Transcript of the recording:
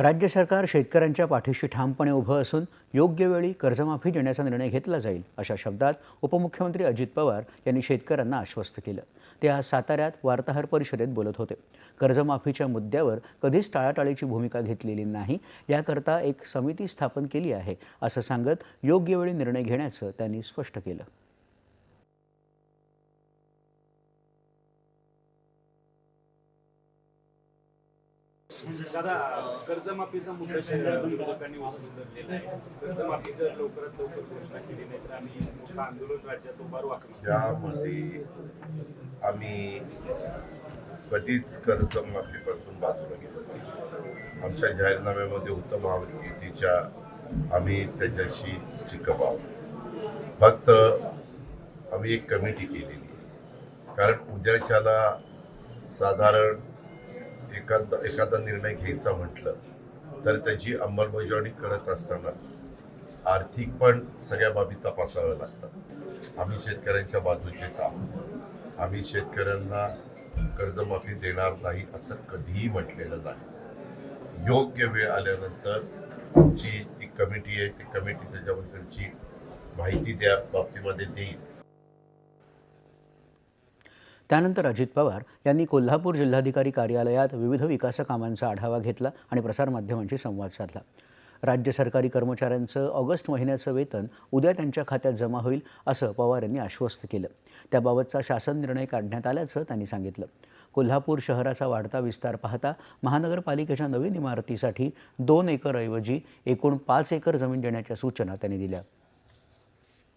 राज्य सरकार शेतकऱ्यांच्या पाठीशी ठामपणे उभं असून योग्य वेळी कर्जमाफी देण्याचा निर्णय घेतला जाईल अशा शब्दात उपमुख्यमंत्री अजित पवार यांनी शेतकऱ्यांना आश्वस्त केलं. ते आज साताऱ्यात वार्ताहर परिषदेत बोलत होते. कर्जमाफीच्या मुद्द्यावर कधीच टाळाटाळीची भूमिका घेतलेली नाही याकरता एक समिती स्थापन केली आहे असं सांगत योग्य वेळी निर्णय घेण्याचं त्यांनी स्पष्ट केलं. म्हणजे दादा कर्जमाफीचा मुद्दा शे- विरोधकांनी वाचून धरलेला आहे. कर्जमाफी जर लवकरात लवकर घोषणा केली नाही तर आम्ही मोठं आंदोलन राज्यात उभारू असं म्हणतात. यामध्ये आम्ही कधीच कर्जमाफीपासून बाजूला गेलो नाही. आमच्या जाहीरनाम्यामध्ये उत्तम महायुतीच्या आम्ही त्याच्याशी स्टिकअप आहोत. फक्त आम्ही एक कमिटी केलेली आहे. कारण उद्याच्याला साधारण एखादा एखादा निर्णय घ्यायचा म्हटलं तर त्याची अंमलबजावणी करत असताना आर्थिक पण सगळ्या बाबी तपासाव्या लागतात. आम्ही शेतकऱ्यांच्या बाजूचेच आहोत. आम्ही शेतकऱ्यांना कर्जमाफी देणार नाही असं कधीही म्हटलेलं नाही. योग्य वेळ आल्यानंतर जी ती कमिटी आहे ती कमिटी त्याच्याबद्दलची माहिती त्या बाबतीमध्ये देईल. त्यानंतर अजित पवार यांनी कोल्हापूर जिल्हाधिकारी कार्यालयात विविध विकास कामांचा आढावा घेतला आणि प्रसारमाध्यमांशी संवाद साधला. राज्य सरकारी कर्मचाऱ्यांचं ऑगस्ट महिन्याचं वेतन उद्या त्यांच्या खात्यात जमा होईल असं पवार यांनी आश्वस्त केलं. त्याबाबतचा शासन निर्णय काढण्यात आल्याचं त्यांनी सांगितलं. कोल्हापूर शहराचा वाढता विस्तार पाहता महानगरपालिकेच्या नवीन इमारतीसाठी दोन एकरऐवजी एकूण पाच एकर जमीन देण्याच्या सूचना त्यांनी दिल्या.